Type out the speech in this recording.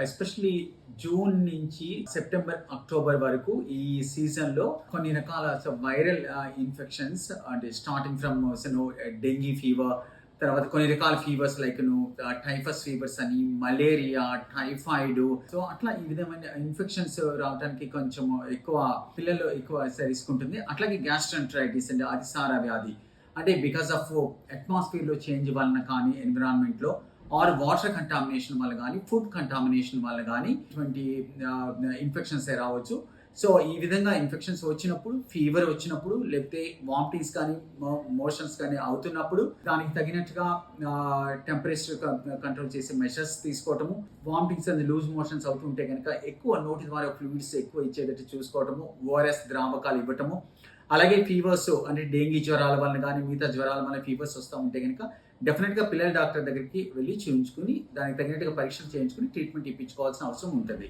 Especially June నుంచి September October వరకు ఈ సీజన్లో కొన్ని రకాల వైరల్ ఇన్ఫెక్షన్స్ అంటే స్టార్టింగ్ ఫ్రమ్ డెంగీ ఫీవర్ తర్వాత కొన్ని రకాల ఫీవర్స్ లైక్ టైఫస్ ఫీవర్స్ అని మలేరియా టైఫాయిడ్ సో అట్లా ఈ విధమైన ఇన్ఫెక్షన్స్ రావడానికి కొంచెం ఎక్కువ పిల్లలు ఎక్కువ రిస్క్ ఉంటుంది. అట్లాగే గ్యాస్ట్రంట్రైటిస్ అంటే అతిసార వ్యాధి. అంటే బికాస్ ఆఫ్ అట్మాస్ఫియర్లో చేంజ్ వలన కానీ ఎన్విరాన్మెంట్లో ఆర్ వాటర్ కంటామినేషన్ వల్ల కానీ ఫుడ్ కంటామినేషన్ వల్ల కానీ ఇటువంటి ఇన్ఫెక్షన్స్ రావచ్చు. సో ఈ విధంగా ఇన్ఫెక్షన్స్ వచ్చినప్పుడు ఫీవర్ వచ్చినప్పుడు లేకపోతే వామిటింగ్స్ కానీ మోషన్స్ కానీ అవుతున్నప్పుడు దానికి తగినట్టుగా టెంపరేచర్ కంట్రోల్ చేసే మెషర్స్ తీసుకోవటము వామిటింగ్స్ అండ్ లూజ్ మోషన్స్ అవుతుంటే కనుక ఎక్కువ నోటి ద్వారా ఫ్లూయిడ్స్ ఎక్కువ ఇచ్చేటట్టు చూసుకోవటము ఓఆర్ఎస్ ద్రావకాలు ఇవ్వటము అలాగే ఫీవర్స్ అంటే డెంగీ జ్వరాల వలన కానీ మిగతా జ్వరాల వల్ల ఫీవర్స్ వస్తూ ఉంటే కనుక డెఫినెట్గా పిల్లల డాక్టర్ దగ్గరికి వెళ్ళి చూపించుకుని దానికి తగినట్టుగా పరీక్షలు చేయించుకుని ట్రీట్మెంట్ ఇప్పించుకోవాల్సిన అవసరం ఉంటుంది.